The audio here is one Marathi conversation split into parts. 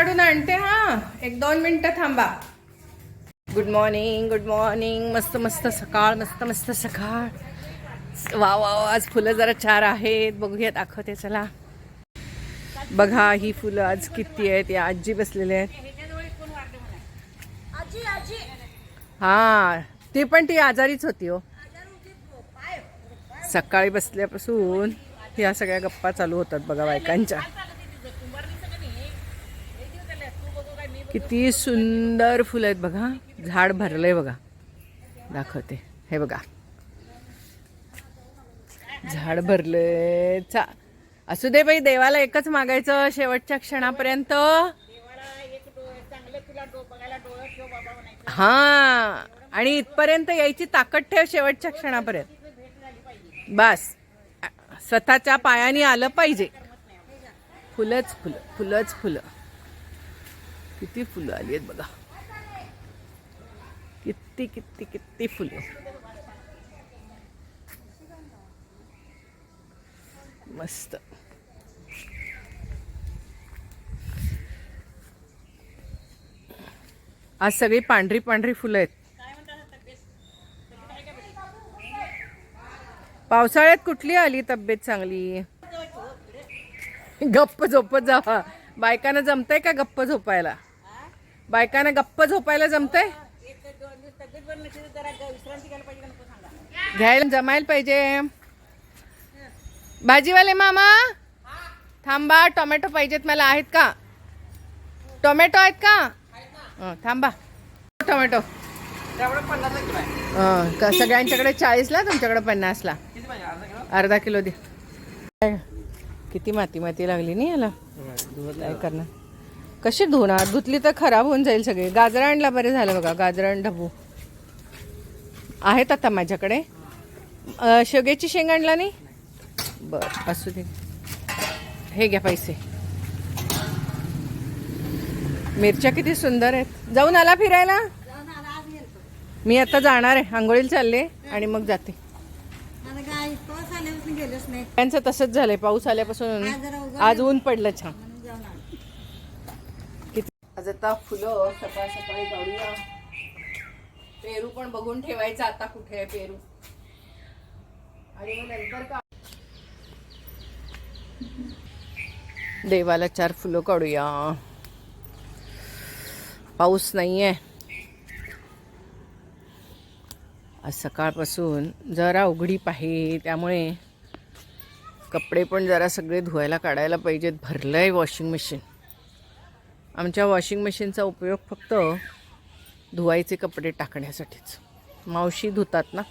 काढून आणते हा. एक दोन मिनिटं थांबा. गुड मॉर्निंग गुड मॉर्निंग मस्त मस्त सकाळ मस्त मस्त सकाळ. वा वा आज फुलं जरा चार आहेत. बघूया दाखवते चला. बघा ही फुलं आज किती आहेत. या आजी बसलेल्या आहेत. हा ती पण ती आजारीच होती हो. सकाळी बसल्यापासून या सगळ्या गप्पा चालू होतात बघा बायकांच्या. किती सुंदर फुलं आहेत बघा. झाड भरलंय बघा. दाखवते. हे बघा. झाड भरले चा असू दे बाई देवाला एकच मागायचं शेवटच्या क्षणापर्यंत. हा. आणि इथपर्यंत यायची ताकद ठेव शेवटच्या क्षणापर्यंत. बस. स्वतःच्या पायाने आलं पाहिजे. फुलंच फुलं फुलंच फुलं. किती फुलं आली आहेत बघा. किती किती किती फुलं. मस्त. आज सगळी पांढरी पांढरी फुलं आहेत. पावसाळ्यात कुठली आली तब्येत चांगली? गप्प झोपत जावा बायकांना जमतंय का गप्प झोपायला? बायकांना गप्प झोपायला जमतंय? घ्यायला जमायला पाहिजे. भाजीवाले मामा थांबा टोमॅटो पाहिजेत मला. आहेत का? टोमॅटो आहेत का? थांबा. टोमॅटो. का सगळ्यांच्याकडे चाळीसला तुमच्याकडे पन्नासला. अर्धा किलो दे. काय? किती माती माती लागली नाही याला? काय करणार? कशी धुणार? धुतली तर खराब होऊन जाईल सगळे. गाजर आणला बरे झालं बघा. गाजरान ढबू. आहेत आता माझ्याकडे. शेवग्याची शेंग आणला नाही? बर असू दे. हे घ्या पैसे. मिरच्या किती सुंदर आहेत. जाऊन आला फिरायला? मी आता जाणार आहे. आंघोळीला चालले आणि मग जाते. त्यांचं तसंच झालंय. पाऊस आल्यापासून. आज ऊन पडलं छान म्हणून जाऊन आलो. किती आज आता फुलं सकाळ सकाळी काढूया. पेरू पण बघून ठेवायचं आता कुठे आहे पेरू. आणि मग नंतर का देवाला चार फुलं काढूया. पाऊस नाही आहे आज सकाळपासून जरा उघडीप आहे त्यामुळे कपडे पण जरा सगळे धुवायला काढायला पाहिजेत. भरलं आहे वॉशिंग मशीन आमच्या वॉशिंग मशीनचा उपयोग फक्त धुवायचे कपडे टाकण्यासाठीच. मावशी धुतात ना?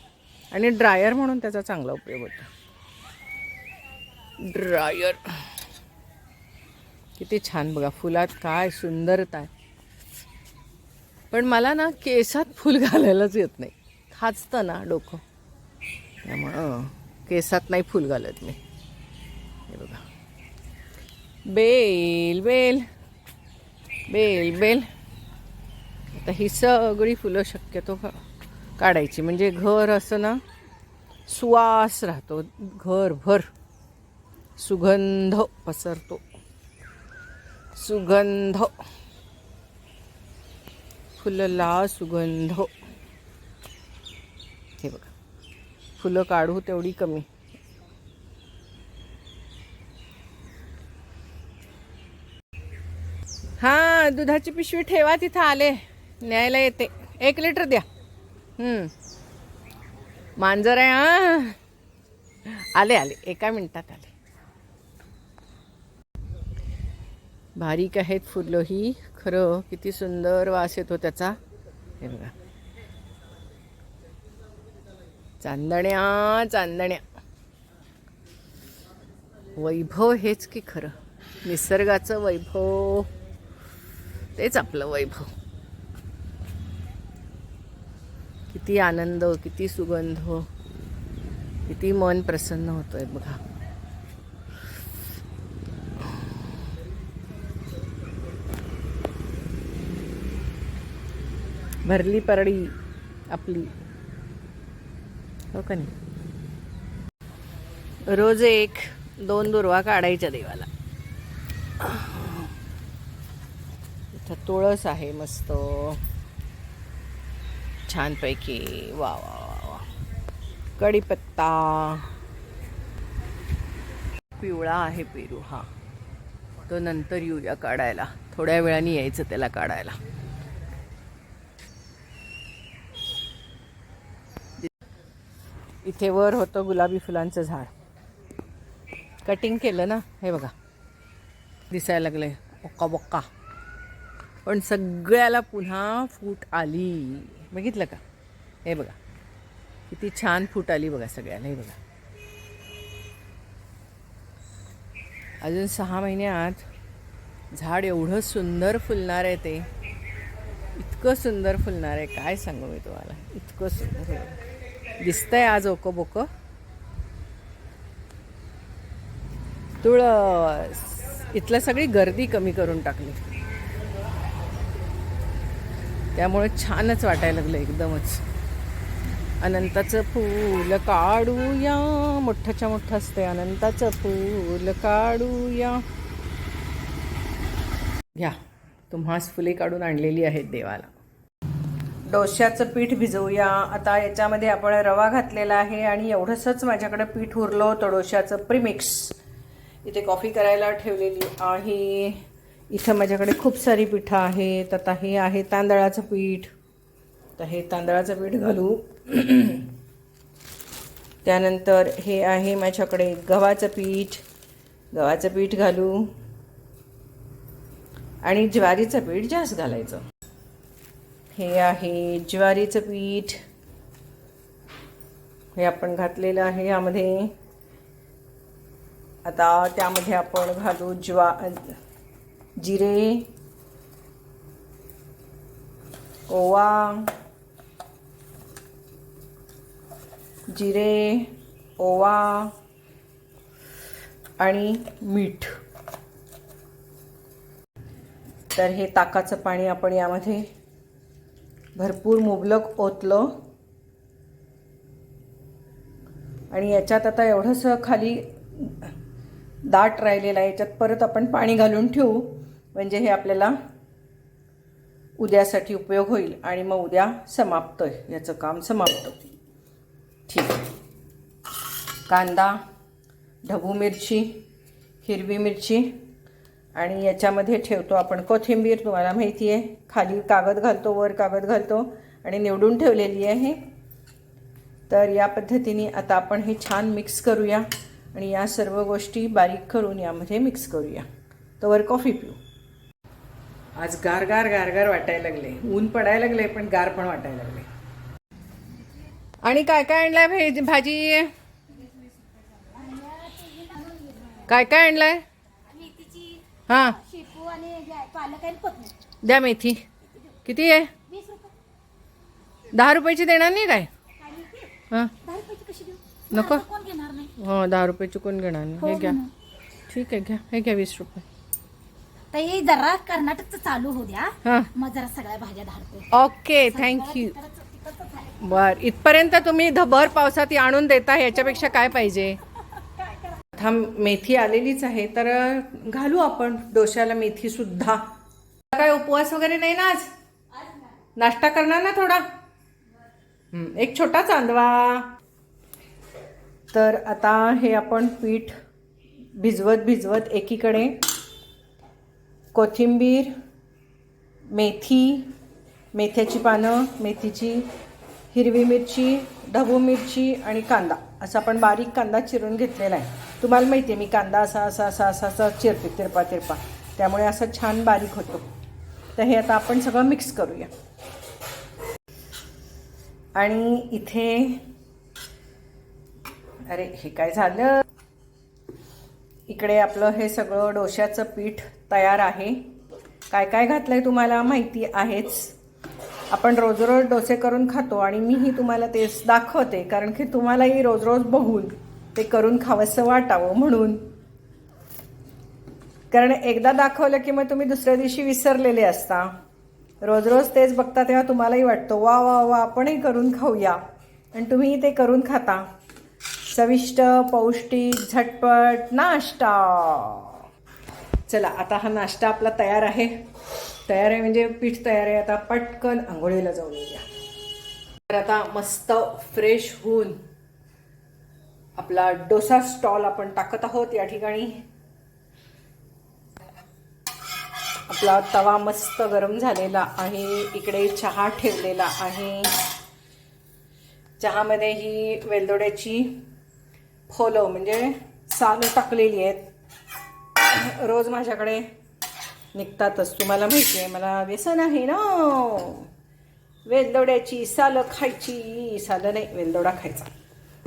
आणि ड्रायर म्हणून त्याचा चांगला उपयोग होतो. ड्रायर. किती छान बघा फुलात काय सुंदरता आहे. पण मला ना केसात फुल घालायलाच येत नाही. खाचतं ना डोकं. त्यामुळं केसात नाही फुल घालत मी. हे बघा. Bell bell. Bell bell. आता ही सगळी फुलं शक्यतो का- काढायची. म्हणजे घर असं ना सुवास राहतो. घरभर सुगंध पसरतो. सुगंध. फुलला सुगंध. हे बघा. फुलं काढू तेवढी कमी. हा दुधाची पिशवी ठेवा तिथं आले. न्यायला येते. एक लिटर द्या. मांजर आहे हा. आले आले. एका मिनिटात आले. बारीक आहेत फुलं ही खरं किती सुंदर वास येतो त्याचा. हे बघा. चांदण्या चांदण्या. वैभव हेच की खरं. निसर्गाचं वैभव. तेच आपलं वैभव. किती आनंद किती सुगंध किती मन प्रसन्न होतोय बघा. भरली परडी आपली. हो का नाही? रोज एक दोन दुर्वा काढायच्या देवाला. इथं तुळस आहे मस्त. छानपैकी. वा वा वा वा. कढीपत्ता. पिवळा आहे पेरू हा. तो नंतर येऊया काढायला. थोड्या वेळाने यायचं त्याला काढायला. इथे वर होतं गुलाबी फुलांचं झाड. कटिंग केलं ना? हे बघा. दिसायला लागलंय. ओक्का बोक्का. पण सगळ्याला पुन्हा फूट आली. बघितलं का? हे बघा. किती छान फूट आली बघा सगळ्याला हे बघा. अजून सहा महिन्यात झाड एवढं सुंदर फुलणार आहे ते. इतकं सुंदर फुलणार आहे काय सांगू मी तुम्हाला? इतकं सुंदर दिसतंय आज ओकं बोकं तुळस. इथलं सगळी गर्दी कमी करून टाकली. त्यामुळे छानच वाटायला लागलं एकदमच. अनंताचं फूल काढूया. मोठ्याच्या मोठं असते अनंताचं फूल काढूया. घ्या. तुम्हास फुले काढून आणलेली आहेत देवाला. डोश्याचं पीठ भिजवूया. आता याच्यामध्ये आपण रवा घातलेला आहे आणि एवढंसंच माझ्याकडे पीठ उरलं होतं डोश्याचं प्रीमिक्स. इथे कॉफी करायला ठेवलेली आहे. इथं माझ्याकडे खूप सारी पिठं आहेत. आता हे आहे तांदळाचं पीठ. तर हे तांदळाचं पीठ घालू. त्यानंतर हे आहे माझ्याकडे गव्हाचं पीठ. गव्हाचं पीठ घालू. आणि ज्वारीचं पीठ जास्त घालायचं. हे आहे ज्वारीचं पीठ. हे आपण घातलेलं आहे यामध्ये. आता त्यामध्ये आपण घालू ज्वा जिरे ओवा जिरे ओवा आणि मीठ. तर हे ताकाचं पाणी आपण यामध्ये भरपूर मुबलक ओतलं. आणि याच्यात आता एवढंसं खाली दाट राहिलेलं आहे याच्यात परत आपण पाणी घालून ठेवू. म्हणजे हे आपल्याला उद्यासाठी उपयोग होईल आणि मग उद्या समाप्त याचं काम समाप्त. ठीक आहे. कांदा ढबू मिरची हिरवी मिरची आणि याच्यामध्ये ठेवतो आपण कोथिंबीर. तुम्हाला माहिती आहे खाली कागद घालतो वर कागद घालतो आणि निवडून ठेवलेली आहे. तर या पद्धतीने आता आपण हे छान मिक्स करूया आणि या सर्व गोष्टी बारीक करून यामध्ये मिक्स करूया. तवर कॉफी पिऊ. आज गार गार गार गार वाटायला लागले. ऊन पडायला लागले पण गार पण वाटायला लागले. आणि काय काय आणलंय भेज भाजी? काय काय आणलंय? मेथीची हां. शेपू आणि हे पालक आणि कोथिंबीर द्या मेथी. किती आहे? दहा रुपयाची देणार नाही काय? हां. नको. आता कोण घेणार नाही. हो दहा रुपयाची कोण घेणार नाही? हे हो घ्या. ठीक आहे घ्या. हे घ्या वीस रुपये. हे जरा कर्नाटकचं चालू होऊ द्या. हां. मग जरा सगळ्या भाज्या धाडते. ओके थँक्यू बर इथपर्यंत तुम्ही भर पावसात आणून देता ह्याच्यापेक्षा काय पाहिजे? आता मेथी आलेलीच आहे तर घालू आपण डोश्याला मेथी सुद्धा. काय उपवास वगैरे नाही ना आज? नाश्ता करणार ना थोडा? एक छोटा चांदवा. तर आता हे आपण पीठ भिजवत भिजवत एकीकडे कोथिंबीर मेथी मेथ्याची पानं मेथीची हिरवी मिरची ढबू मिरची आणि कांदा. असा आपण बारीक कांदा चिरून घेतलेला आहे. तुम्हाला माहिती आहे मी कांदा असा असा असा असा असा चिरते तिरपा तिरपा. त्यामुळे असं छान बारीक होतो. तर हे आता आपण सगळं मिक्स करूया. आणि इथे अरे हे काय झालं? इकडे आपलं हे सगळं डोश्याचं पीठ तयार आहे. काय काय घातलं आहे तुम्हाला माहिती आहेच. आपण रोज रोज डोसे करून खातो आणि मीही तुम्हाला तेच दाखवते कारण की तुम्हालाही रोज रोज बघून ते करून खावंसं वाटावं म्हणून. कारण एकदा दाखवलं की मग तुम्ही दुसऱ्या दिवशी विसरलेले असता. रोज रोज तेच बघता तेव्हा तुम्हालाही वाटतं वा वा वा आपणही करून खाऊया. आणि तुम्ही ते करून खाता. चविष्ट पौष्टिक झटपट नाश्ता. चला आता हा नाश्ता आपला तयार आहे. तयार आहे म्हणजे पीठ तयार आहे. आता पटकन आंघोळीला जाऊन येऊया. तर आता मस्त फ्रेश होऊन आपला डोसा स्टॉल आपण टाकत आहोत या ठिकाणी. आपला तवा मस्त गरम झालेला आहे. इकडे चहा ठेवलेला आहे. चहामध्ये ही वेलदोड्याची फुलं म्हणजे सालं टाकलेली आहेत. रोज माझ्याकडे निघतातच. तुम्हाला माहिती आहे मला व्यसन आहे ना. वेलदोड्याची सालं खायची. सालं नाही वेलदोडा खायचा.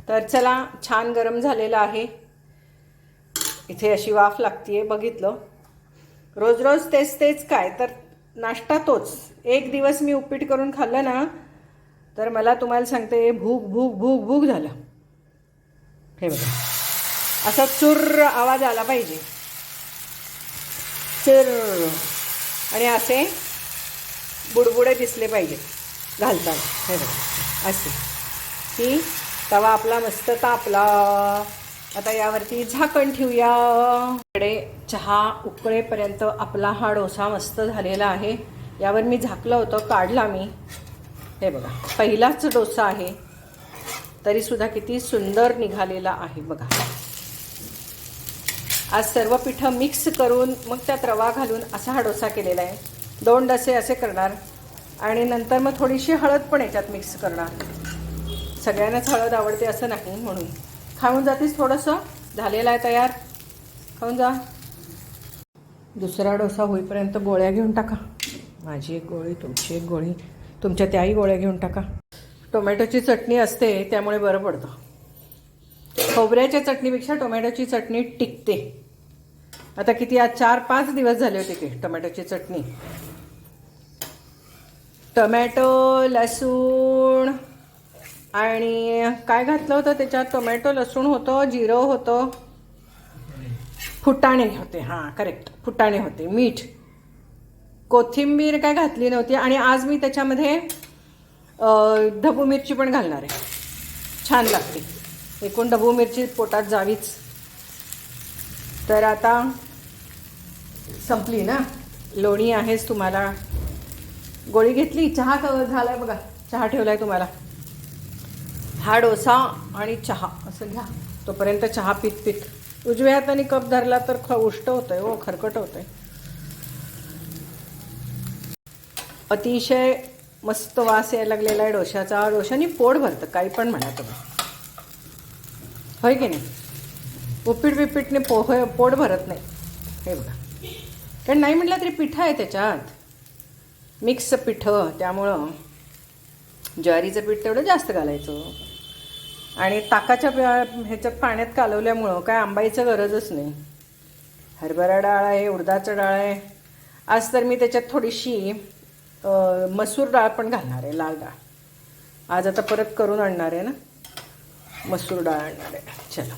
तर चला छान गरम झालेला आहे. इथे अशी वाफ लागतीये बघितलं. रोज रोज तेच तेच काय तर नाश्ता तोच. एक दिवस मी उपीट करून खाल्लं ना तर मला तुम्हाला सांगते भूक भूक भूक भूक झालं. हे बघा. असा चुर्र आवाज आला पाहिजे. चुर्र. आणि असे बुडबुडे दिसले पाहिजे घालताना. हे बघा. असे. की तवा आपला मस्त तापला. आता यावरती झाकण ठेवूया. इकडे चहा उकळेपर्यंत आपला हा डोसा मस्त झालेला आहे. यावर मी झाकलं होतं काढला मी. हे बघा. पहिलाच डोसा आहे. तरीसुद्धा किती सुंदर निघालेला आहे बघा. आज सर्व पिठं मिक्स करून मग त्यात रवा घालून असा हा डोसा केलेला आहे. दोन डसे असे करणार. आणि नंतर मग थोडीशी हळद पण याच्यात मिक्स करणार. सगळ्यांनाच हळद आवडते असं नाही म्हणून. खाऊन जातीस थोडंसं? झालेलं आहे तयार. खाऊन जा. दुसरा डोसा होईपर्यंत गोळ्या घेऊन टाका. माझी एक गोळी तुमची एक गोळी. तुमच्या त्याही गोळ्या घेऊन टाका. टोमॅटोची चटणी असते त्यामुळे बरं पडतं. खोबऱ्याच्या चटणीपेक्षा टोमॅटोची चटणी टिकते. आता किती आज चार पाच दिवस झाले होते की टोमॅटोची चटणी. टोमॅटो लसूण आणि काय घातलं होतं त्याच्यात? टोमॅटो लसूण होतं जिरं होतं. फुटाणे होते हां करेक्ट फुटाणे होते मीठ. कोथिंबीर काय घातली नव्हती आणि आज मी त्याच्यामध्ये ढबू मिरची पण घालणार आहे. छान लागते. एकूण ढबू मिरची पोटात जावीच. तर आता संपली ना? लोणी आहेच तुम्हाला. गोळी घेतली? चहा क- आहे बघा. चहा ठेवला आहे तुम्हाला. हा डोसा आणि चहा. असं घ्या. तोपर्यंत चहा पित पित. उजव्या हाताने कप धरला तर ख उष्ट होतंय हो खरकट आहे अतिशय मस्त वास यायला लागलेला आहे डोशाचा डोशाने पोट भरतं काही पण म्हणा तुम्ही. होय की नाही? उपीट बिपीटने पोह पोट भरत नाही. हे बघा. कारण नाही म्हटलं तरी पिठं आहे त्याच्यात. मिक्स पिठं त्यामुळं ज्वारीचं पीठ तेवढं जास्त घालायचं. आणि ताकाच्या ह्याच्यात पाण्यात कालवल्यामुळं काय आंबाईचं गरजच नाही. हरभरा डाळ आहे उडदाचं डाळ आहे. आज तर मी त्याच्यात थोडीशी मसूर डाळ पण घालणार आहे लाल डाळ. आज आता परत करून आणणार आहे ना? मसूर डाळ आणणार आहे. चला.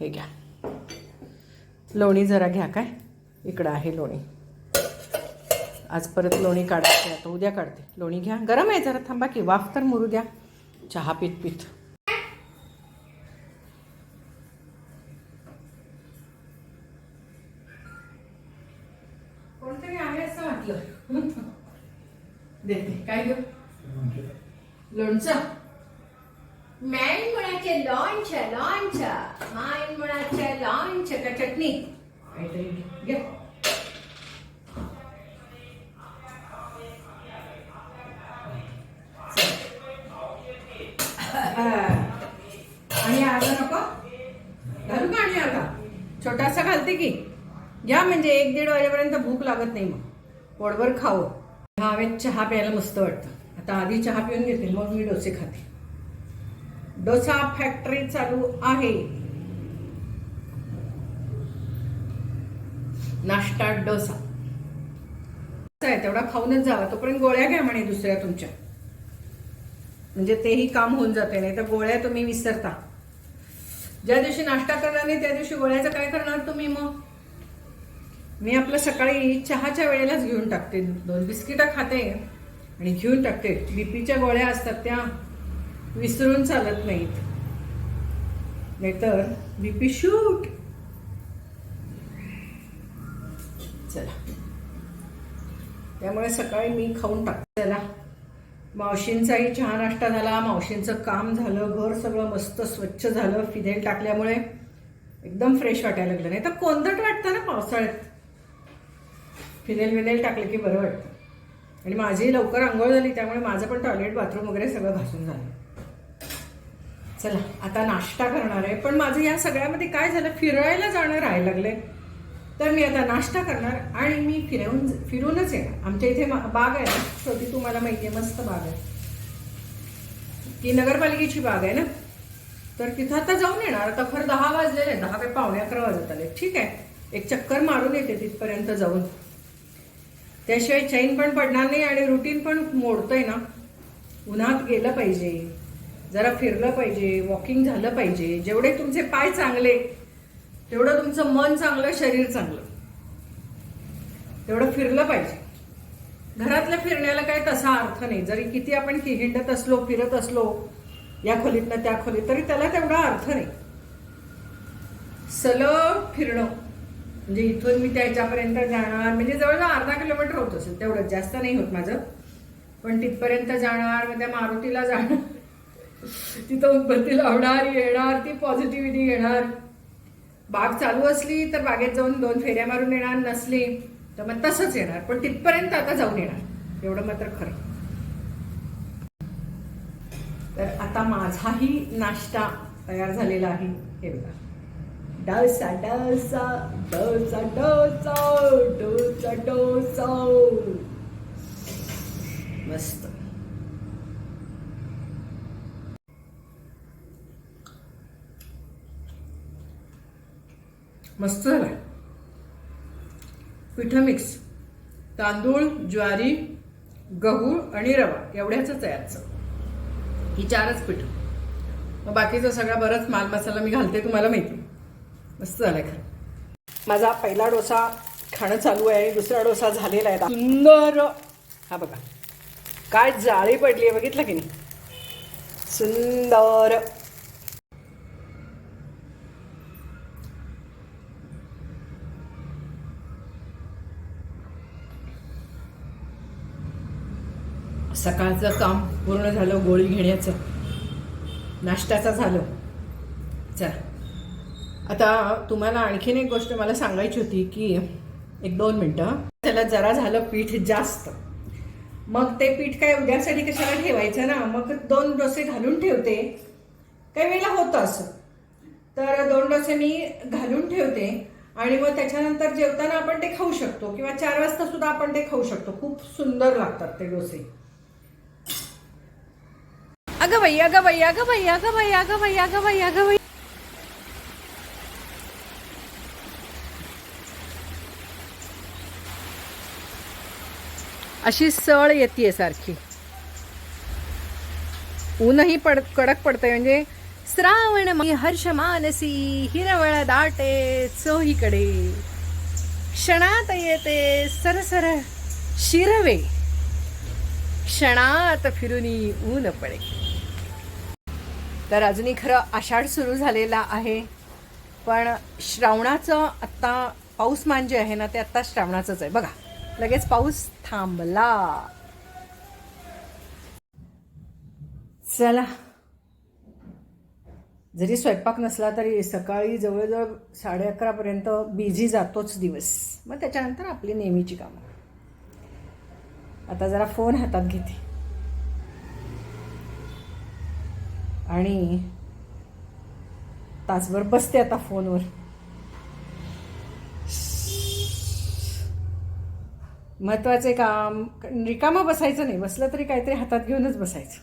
हे घ्या. लोणी जरा घ्या काय? इकडं आहे लोणी. आज परत लोणी काढते आता उद्या काढते. लोणी घ्या. गरम आहे जरा थांबा की. वाफ तर मुरू द्या. चहा पीत पीत कोणतरी आहे असं वाटलं देते काय ग? लोणचं. मॅन म्हणाचे लॉन्च लॉन्च माय म्हणाचे लॉन्च का चटणी? काहीतरी घे. आणि अर्धा नको? घालू का आणि अर्धा छोटासा घालते की? घ्या म्हणजे एक दीड वाजेपर्यंत भूक लागत नाही मग. पोटभर खावं. हवेत चहा प्यायला मस्त वाटतं. आता आधी चहा पिऊन घेते मग मी डोसे खाते डोसा फॅक्टरी चालू आहे. नाश्ता डोसा आहे तेवढा खाऊनच जावा. तोपर्यंत गोळ्या घ्या म्हणे दुसऱ्या तुमच्या. म्हणजे तेही काम होऊन जाते नाही तर गोळ्या तुम्ही विसरता. ज्या दिवशी नाश्ता करणार नाही त्या दिवशी गोळ्याचं काय करणार तुम्ही मग? मी आपलं सकाळी चहाच्या वेळेलाच घेऊन टाकते. दोन बिस्किटं खाते आणि घेऊन टाकते. बीपीच्या गोळ्या असतात त्या विसरून चालत नाहीत. नाहीतर बीपी शूट. चला. त्यामुळे सकाळी मी खाऊन टाकते. चला. मावशींचाही चहा नाश्ता झाला. मावशींचं काम झालं. घर सगळं मस्त स्वच्छ झालं. फिनेल टाकल्यामुळे एकदम फ्रेश वाटायला लागलं. नाही तर कोंदट वाटतं ना पावसाळ्यात. फिनेल विनेल टाकलं की बरं वाटतं. आणि माझी लवकर आंघोळ झाली त्यामुळे माझं पण टॉयलेट बाथरूम वगैरे सगळं घासून झालं. चला आता नाश्ता करणार आहे. पण माझं या सगळ्यामध्ये काय झालं फिरायला जाणं राहायला लागले तर मी आता नाश्ता करणार आणि मी फिरवून फिरूनच येणार. आमच्या इथे मा- बाग आहे ना. छोटी तुम्हाला माहिती आहे मस्त बाग आहे. ती नगरपालिकेची बाग आहे ना. तर तिथं आता जाऊन येणार. आता खरं दहा वाजलेले दहा काही पावणे अकरा वाजत आले ठीक आहे. एक चक्कर मारून येते तिथपर्यंत जाऊन. त्याशिवाय चैन पण पडणार नाही आणि रुटीन पण मोडतंय ना. उन्हात गेलं पाहिजे जरा फिरलं पाहिजे वॉकिंग झालं पाहिजे. जेवढे तुमचे पाय चांगले तेवढं तुमचं मन चांगलं शरीर चांगलं. तेवढं फिरलं पाहिजे. घरातलं फिरण्याला काही तसा अर्थ नाही. जरी किती आपण की हिंडत असलो फिरत असलो या खोलीतनं त्या खोलीत तरी त्याला तेवढा अर्थ नाही. सलग फिरणं. म्हणजे इथून मी त्याच्यापर्यंत जाणार म्हणजे जवळजवळ अर्धा किलोमीटर होत असेल तेवढं जास्त नाही होत माझं. पण तिथपर्यंत जाणार मग त्या मारुतीला जाणार. तिथं उदबत्ती लावणार येणार ती पॉझिटिव्हिटी येणार. बाग चालू असली तर बागेत जाऊन दोन फेऱ्या मारून येणार नसली तर मग तसंच येणार. पण तिथपर्यंत आता जाऊन येणार. एवढं मात्र खरं. तर आता माझाही नाश्ता तयार झालेला आहे हे बघा. डोसा डोसा डोसा डोसा डोसा डोसा। मस्त. मस्त झाला पिठं मिक्स. तांदूळ ज्वारी गहू आणि रवा एवढ्याच आहे आजचं. ही चारच पिठं. मग बाकीचा सगळा बरंच माल मसाला मी घालते तुम्हाला माहिती. मस्त झालाय खरं. माझा पहिला डोसा खाणं चालू आहे दुसरा डोसा झालेला आहे. सुंदर. हा बघा. काय जाळी पडली आहे बघितलं की नाही? सुंदर. सकाळचं काम पूर्ण झालं गोळी घेण्याचं. नाश्त्याचं झालं. चला. आता तुम्हाला आणखीन एक गोष्ट मला सांगायची होती की एक दोन मिनटं. त्याला जरा झालं पीठ जास्त. मग ते पीठ काय उद्यासाठी कशाला ठेवायचं ना? मग दोन डोसे घालून ठेवते. काही वेळेला होतं असं. तर दोन डोसे मी घालून ठेवते. आणि मग त्याच्यानंतर जेवताना आपण ते खाऊ शकतो. किंवा चार वाजता सुद्धा आपण ते खाऊ शकतो. खूप सुंदर लागतात ते डोसे. अगं बाई अगं बाई अगं बाई अगं बाई अगं बाई अगं बाई अगं बाई अशी सळ येते सारखी. ऊनही पड कडक पडतंय. म्हणजे श्रावण मी हर्ष मानसी हिरवळ दाटे चोहीकडे. क्षणात येते सरसर शिरवे. क्षणात फिरुनी ऊन पडे. तर अजूनही खरं आषाढ सुरू झालेला आहे. पण श्रावणाचं आत्ता पाऊसमान जे आहे ना ते आत्ता श्रावणाचंच आहे. बघा. लगेच पाऊस थांबला. चला. जरी स्वयंपाक नसला तरी सकाळी जवळजवळ साडे अकरापर्यंत बिझी जातोच दिवस. मग त्याच्यानंतर आपली नेहमीची कामं. आता जरा फोन हातात घेते. आणि तासभर बसते आता फोनवर महत्त्वाचे काम रिकामं बसायचं नाही. बसलं तरी काहीतरी हातात घेऊनच बसायचं.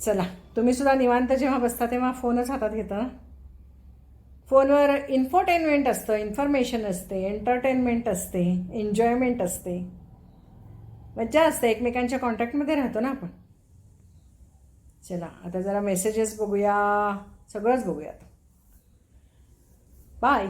चला तुम्ही सुद्धा निवांत जेव्हा बसता तेव्हा फोनच हातात घेता फोनवर इन्फोटेनमेंट असतं इन्फॉर्मेशन असते एंटरटेनमेंट असते एन्जॉयमेंट असते. मज्जा असते एकमेकांच्या कॉन्टॅक्टमध्ये राहतो ना आपण. चला आता जरा मेसेजेस बघूया. सगळंच बघूयात. बाय